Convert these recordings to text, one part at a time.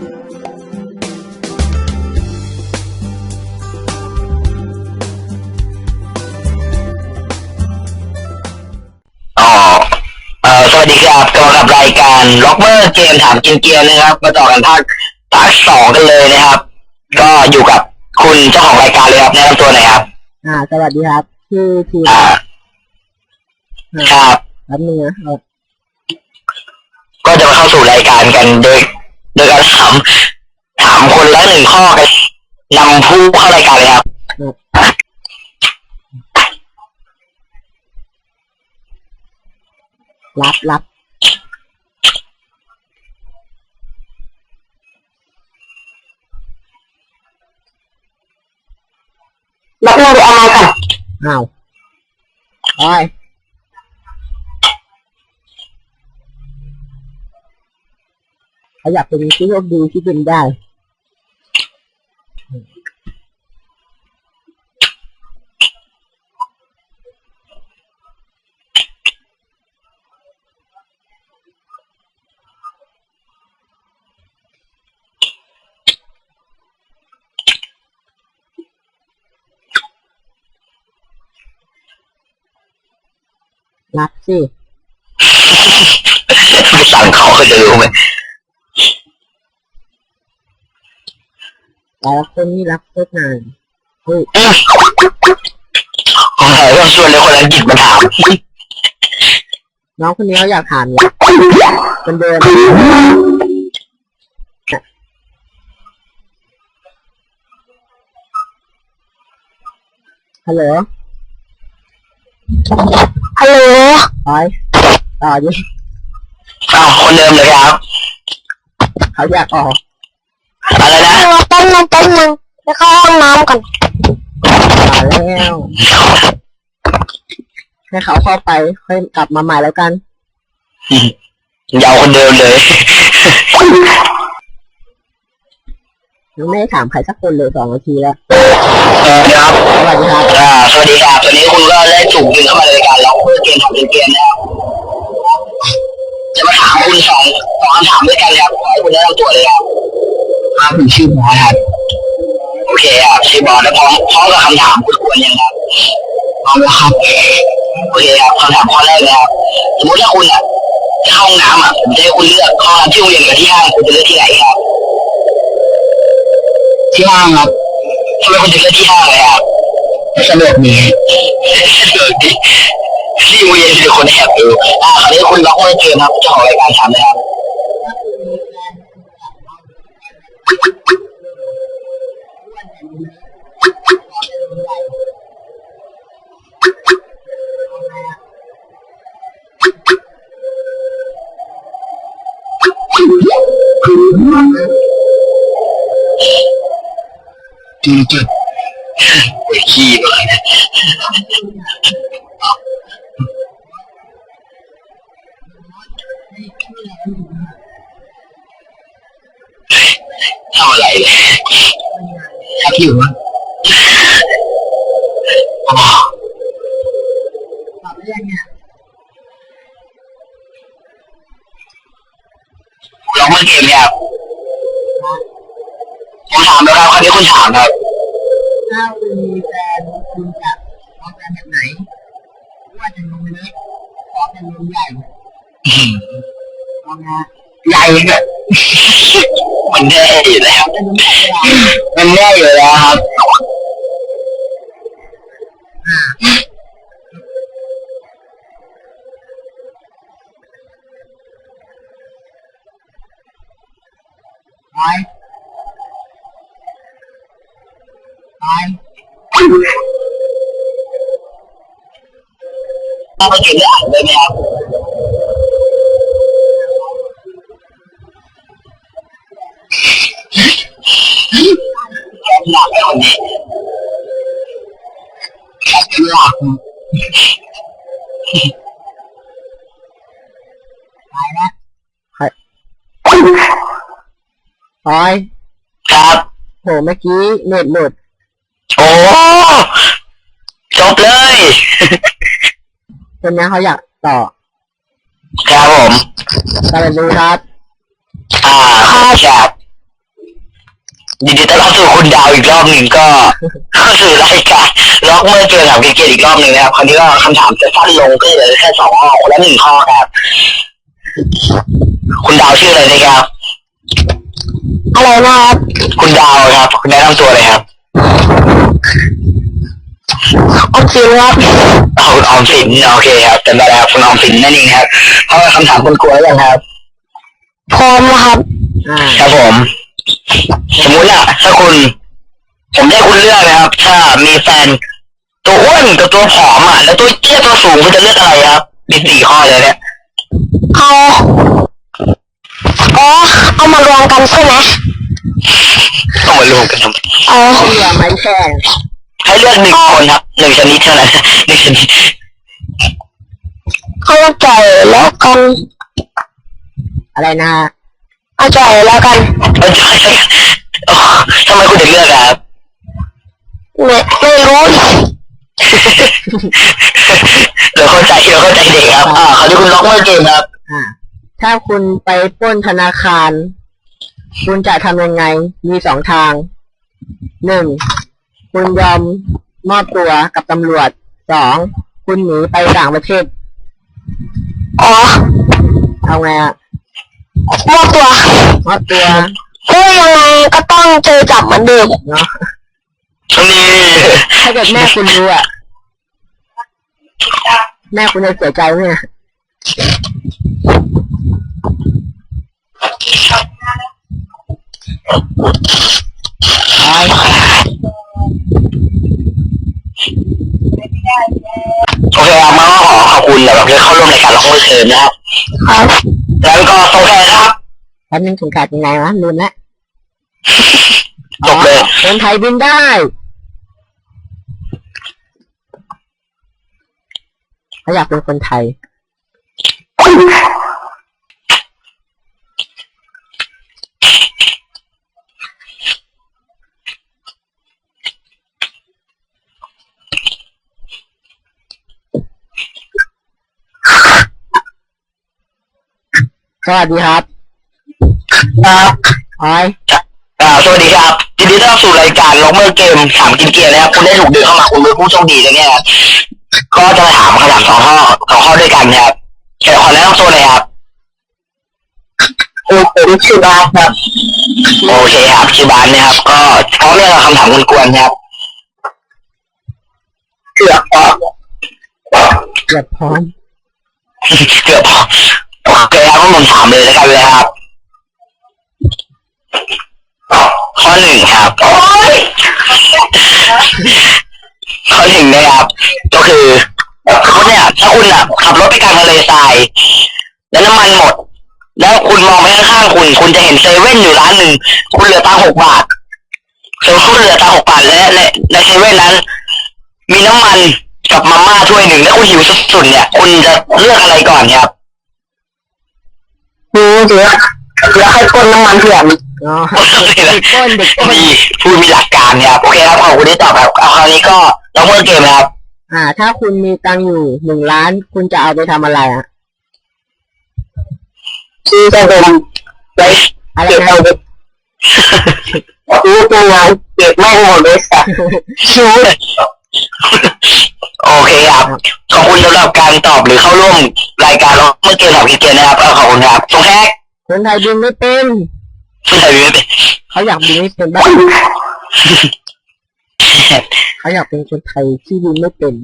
อ๋อเอ่อสวัสดีครับกลับมากับรายการล็อกเมอร์เกมถามกินเกียร์นะครับ มาต่อกันภาคภาคสองกันเลยนะครับ ก็อยู่กับคุณเจ้าของรายการเลยครับแนะนำตัวหน่อยครับ อ่า สวัสดีครับ ชื่อทีมอ่าครับ แป๊บนึงนะเอาก็จะมาเข้าสู่รายการกันโดย โดยการถามถามคนละหนึ่งข้อกันนำผู้เข้ารายการเลยครับรับรับรับเงินเอามาก่อนอ้าวโอ้ยเขยากเป็นที่โชคดีที่เป็นได้รับสิไม่สั่งเขาเขาจะรู้ไหม แต่ละคนนี่รับโคตรนานเฮ้ยอืมของแห่ต้องชวนเลยคนนั้นจิตมาถามน้องคนนี้เขาอยากถามเนี่ยเป็นเดินฮัลโหลฮัลโหลไปต่อดิอ้าวคนเดิมเลยครับ เขาอยากออก อะไรนะแป๊บนึงแป๊บนึงไปเข้าห้องน้ำก่อนมาแล้วให้เขาเข้าไปค่อยกลับมาใหม่แล้วกันยาวคนเดิมเลยยังไม่ได้ถามใครสักคนเลยสองนาทีแล้วเออครับสวัสดีครับอ่าสวัสดีครับวันนี้คุณก็ได้ถูกดึงเข้ามาในรายการเราเพื่อเกมถามเกมนะครับจะมาถามคุณสองสองคำถามด้วยกันครับขอให้คุณแนะนำตัวเลยครับ ครับผมชื่อบอสครับโอเคครับชื่อบอสแล้วพร้อมพร้อมกับคำถามคุณควรยังครับพร้อมแล้วครับโอเคครับคำถามข้อแรกนะครับสมมติถ้าคุณอะจะเข้าห้องน้ำอะผมจะให้คุณเลือกห้องน้ำที่โรงเรียนกับที่ห้างคุณจะเลือกที่ไหนครับที่ห้างครับทำไมคุณถึงเลือกที่ห้างเลยครับสะดวกดีสะดวกดีที่โรงเรียนมีคนแอบดูอ่าคราวนี้คุณล็อกเมอร์เกมครับเจ้าของรายการถามเลยครับ จุดจุดไปขี้เลยทำอะไรเนี่ย ถ้าผิวมั้งอ๋อลองมาเกมเนี่ยครับผมถามแล้วครับคราวนี้คุณถามครับ ถ้าคุณมีแฟนคุณจะเอาแฟนแบบไหนว่าจะนมเล็กขอเป็นนมใหญ่เอาไงใหญ่เนี่ยมันแน่อยู่แล้วเป็นนมใหญ่เวลามันแน่อยู่ แล้วครับไปไปถ้าไปเก็บ หนักไปแล้วไปไปครับโหเมื่อกี้เน็ตหลุดโอ้จบเลยคนนี้เขาอยากต่อ ครับผมสวัสดีครับ อ่าครับ ยินดีต้อนรับสู่คุณดาวอีกรอบหนึ่งก็เข้าสู่รายการล็อกเมื่อเจอกับเกมอีกรอบหนึ่งนะครับคราวนี้ก็คำถามจะสั้นลงก็เหลือแค่สองข้อคนละหนึ่งข้อครับ คุณดาวชื่ออะไรนะครับอะไรนะครับคุณดาวครับ คุณแนะนำตัวเลยครับออมสินครับเอาคุณออมสินโอเคครับจำได้แล้วคุณออมสินนั่นเองครับเพราะว่าคำถามคุณกลัวยังครับพร้อมนะครับอ่าครับผม สมมุติอะถ้าคุณ ผมให้คุณเลือกนะครับ ถ้ามีแฟน ตัวอ้วนกับตัวผอมอะแล้วตัวเตี้ยตัวสูงคุณจะเลือกอะไรครับมีสี่ข้อเลยเนี่ยเอาอ๋อเอามารวมกันใช่ไหมต้องมารวมกันทำไมเอาเชื่อไหมแค่งให้เลือกหนึ่งคนครับหนึ่งชนิดเท่านั้นหนึ่งชนิดเอาใจแล้วกันอะไรนะ เอาใจแล้วกันเออใช่ใช่อ๋อทำไมคุณถึงเลือกอะครับไม่ไม่รู้เราเข้าใจเราเข้าใจเด็กครับ อ่าคราวนี้คุณล็อกเมื่อเกมครับ อ่า ถ้าคุณไปปล้นธนาคาร คุณจะทำยังไง มีสองทาง หนึ่ง คุณยอมมอบตัวกับตำรวจ สอง คุณหนีไปต่างประเทศ อ๋อ เอาไงอะ มอบตัวมอบตัวเฮ้ยยังไงก็ต้องเจอจับเหมือนเดิมเนาะนี่ถ้าเกิดแม่คุณรู้อะแม่คุณจะเสียใจไหมเนี่ย โอเคครับมาก็ขอขอบคุณสำหรับที่เข้าร่วมรายการล็อกเมื่อเกมนะครับ ครับ แล้วก็โอเคครับแป๊บนึงถึงขาดยังไงวะลืมแล้วจบเลยคนไทยบินได้เขาอยากเป็นคนไทย สวัสดีครับครับออยอ่าสวัสดีครับยินดีต้อนรับสู่รายการล็อกเมื่อเกมถามกินเกียร์นะครับคุณได้ถูกดึงเข้ามาคุณเป็นผู้โชคดีเลยเนี่ยครับก็จะมาถามคำถามสองข้อสองข้อด้วยกันนะครับเดี๋ยวขอแนะนำตัวเลยครับผมชื่อบาสครับโอเคครับชื่อบาสนะครับ ก็พร้อมเรื่องคำถามกวนๆครับเกือบพอเกือบพร้อมเกือบพอ โอเคครับผมถามเลยแล้วกันเลยครับ ข้อหนึ่งครับ ข้อหนึ่งนะครับ ก็คือคุณเนี่ยถ้าคุณอะขับรถไปกลางทะเลทราย แล้วน้ำมันหมด แล้วคุณมองไปข้างๆคุณ คุณจะเห็นเซเว่นอยู่ร้านหนึ่ง คุณเหลือตังหกบาทสมมติคุณเหลือตังหกบาทและในในเซเว่นนั้น มีน้ำมันกับมาม่าถ้วยหนึ่งแล้วคุณหิวสุดๆเนี่ย คุณจะเลือกอะไรก่อนครับ ดูเดี๋ยวเดี๋ยวให้คนน้ำมันเถื่อนอ๋อเด็กก้นเด็กก้นมีพูดมีหลักการเนี่ยครับโอเคครับขอบคุณที่ตอบครับเอาคราวนี้ก็เราเมื่อเกมนะครับ อ่า ถ้าคุณมีตังค์อยู่หนึ่งล้าน คุณจะเอาไปทำอะไรอะชื่อจะเป็นไรอะไรเก็บนะเอาไปรู้ตัวงานเก็บไม่หมดเลยสักชู โอเคครับ ขอบคุณสำหรับการตอบหรือเข้าร่วมรายการเราเมื่อเกมถามกินเกมนะครับเอาขอบคุณครับตรงแรกคนไทยบินไม่เป็นไม่ใช่ไม่เป็นเขาอยากบินไม่เป็นบ้างเขาอยากเป็นคนไทยที่บินไม่เป็น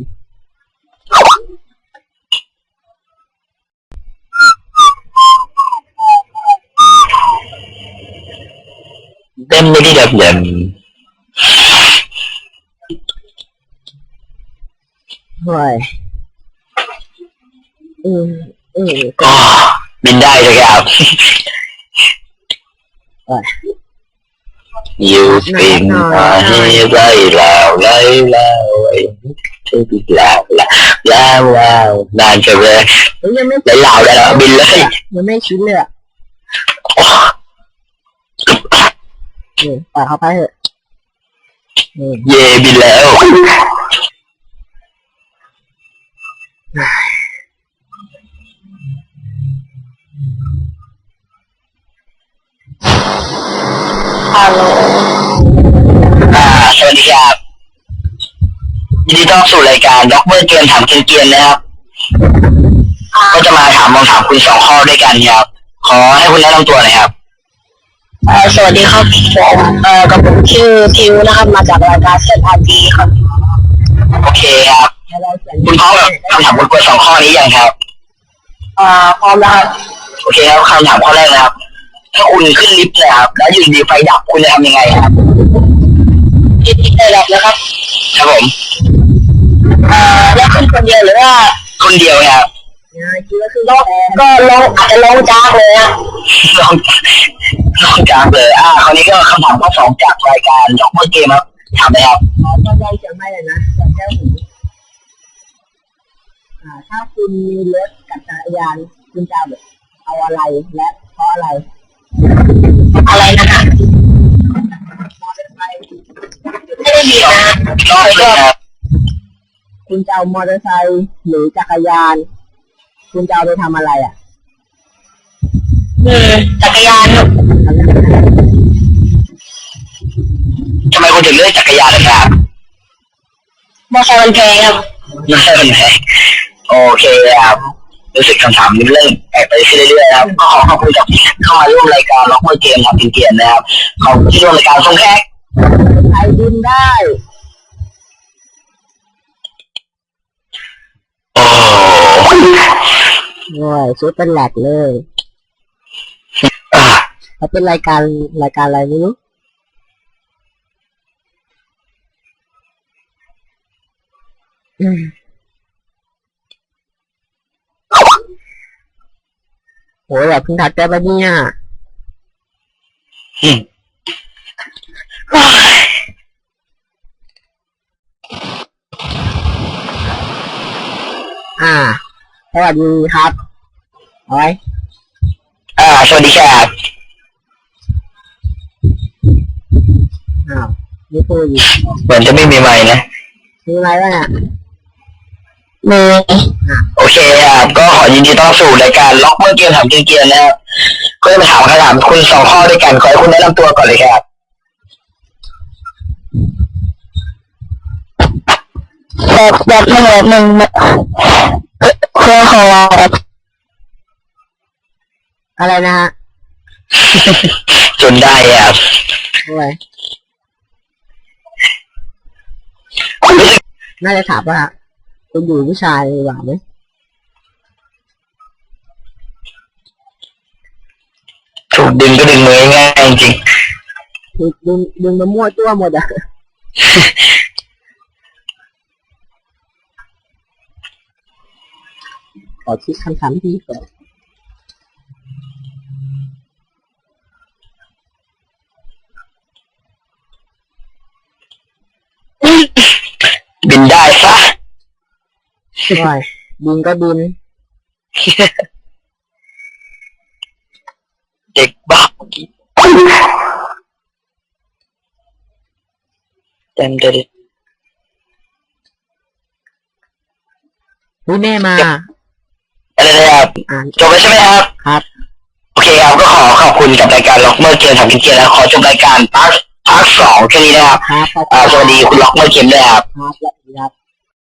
เต็มไม่ได้เดิมเดิม เฮ้ยอืมอืมก็บินได้เลยครับเอ้ยอยู่ปินมาให้ไล่แล้วไล่แล้วไอ้ที่บินแล้วแล้วแล้วแล้วนานจังเลยเฮ้ยยังไม่ไล่ลาวได้แล้วบินเลยยังไม่ชินเลยอะโอ้นี่ปล่อยเขาไปเถอะนี่เย่บินแล้ว ฮัลโหลวัสดีครับยินดีต้อนรับสู่รายการด็อกเบอร์เกมถามเกรียนๆนะครับก็จะมาถามคำถามคุณสองข้อด้วยกันครับ ขอให้คุณแนะนำตัวหน่อยครับเอ่อสวัสดีครับผมเอ่อกับผมชื่อทิวนะครับ มาจากรายการเซนอาร์ดีครับ โอเคครับ ให้เราเขียนคุณพร้อมกับคำถามคุณกวนสองข้อนี้ยังครับเอ่อพร้อมแล้วครับโอเคครับคำถามข้อแรกนะครับ ถ้าคุณขึ้นลิฟต์นะครับแล้วอยู่ดีไฟดับคุณจะทำยังไงครับยินดีได้รับนะครับ ครับผมเอ่อแล้วขึ้นคนเดียวหรือว่าคนเดียวครับนะคิดว่าคือลงก็ลงอาจจะลงจากเลยนะลองลองจากเลย อ่าคราวนี้ก็คำถามข้อสองจากรายการด็อกเบอร์เกมครับถามเลยครับขอทดลองเสียงไม่เลยนะเสียงแก้วหูอ่า ถ้าคุณมีรถกับจักรยานคุณจะเอาอะไรและเพราะอะไร อะไรนะฮะมอเตอร์ไซค์ไม่ได้ยินนะฮะรอบเลยครับคุณจะเอามอเตอร์ไซค์หรือจักรยาน คุณจะเอาไปทำอะไรอะอืมจักรยานครับทำได้ไหมทำไมคุณถึงเลือกจักรยานล่ะครับมอเตอร์ไซค์มันแพงครับไม่ใช่เป็นไง โอเคครับรู้สึกคำถามนี้เรื่องแปลกไปเรื่อยๆนะครับก็ขอขอบคุณกับที่เข้ามาร่วมรายการล็อกเบอร์เกมถามเกียรตินะครับขอบคุณที่ร่วมรายการส่งแขกไทยบินได้โอ้โอ้ยชุดเป็นแหลกเลยอ่าเขาเป็นรายการรายการอะไรไม่รู้อืม โหอย่าเพิ่งทักได้ปะเนี่ยอืมอ่า สวัสดีครับเอาไว้อ่า สวัสดีครับอ้าวนี่พูดอยู่เหมือนจะไม่มีไมค์นะมีอะไรบ้างเนี่ย มีโอเคครับก็ขอยินดีต้อนรับสู่รายการล็อกเบอร์เกมถามเกียรตินะครับก็จะมาถามคำถามคุณสองข้อด้วยกันขอให้คุณแนะนำตัวก่อนเลยครับแบบแบบหนึ่งแบบหนึ่งเครื่องของเราครับอะไรนะฮะจนได้ครับโอ้ยรู้สึกน่าจะถามว่า คุณอยู่ผู้ชายหรือเปล่าไหมถูกดึงก็ดึงมือง่ายๆจ ริงคือดึงดึงมามั่วตัวหมดอะขอคิดคำถามที่ก่อนๆบินได้ซะโอ้ยบินก็บิน เด็กบ้าเมื่อกี้เต็มเต็มนี่แม่มา อะไรนะครับอ่านจบแล้วใช่ไหมครับ ครับ โอเคครับก็ขอขอบคุณกับรายการล็อกเมอร์เกมถามเกียรติแล้วขอจบรายการพาร์ทพาร์ทสองแค่นี้นะครับครับขอบอ่าสคุณวัสดีคุณล็อกเมอร์เกมด้วยครับ ครับและครับ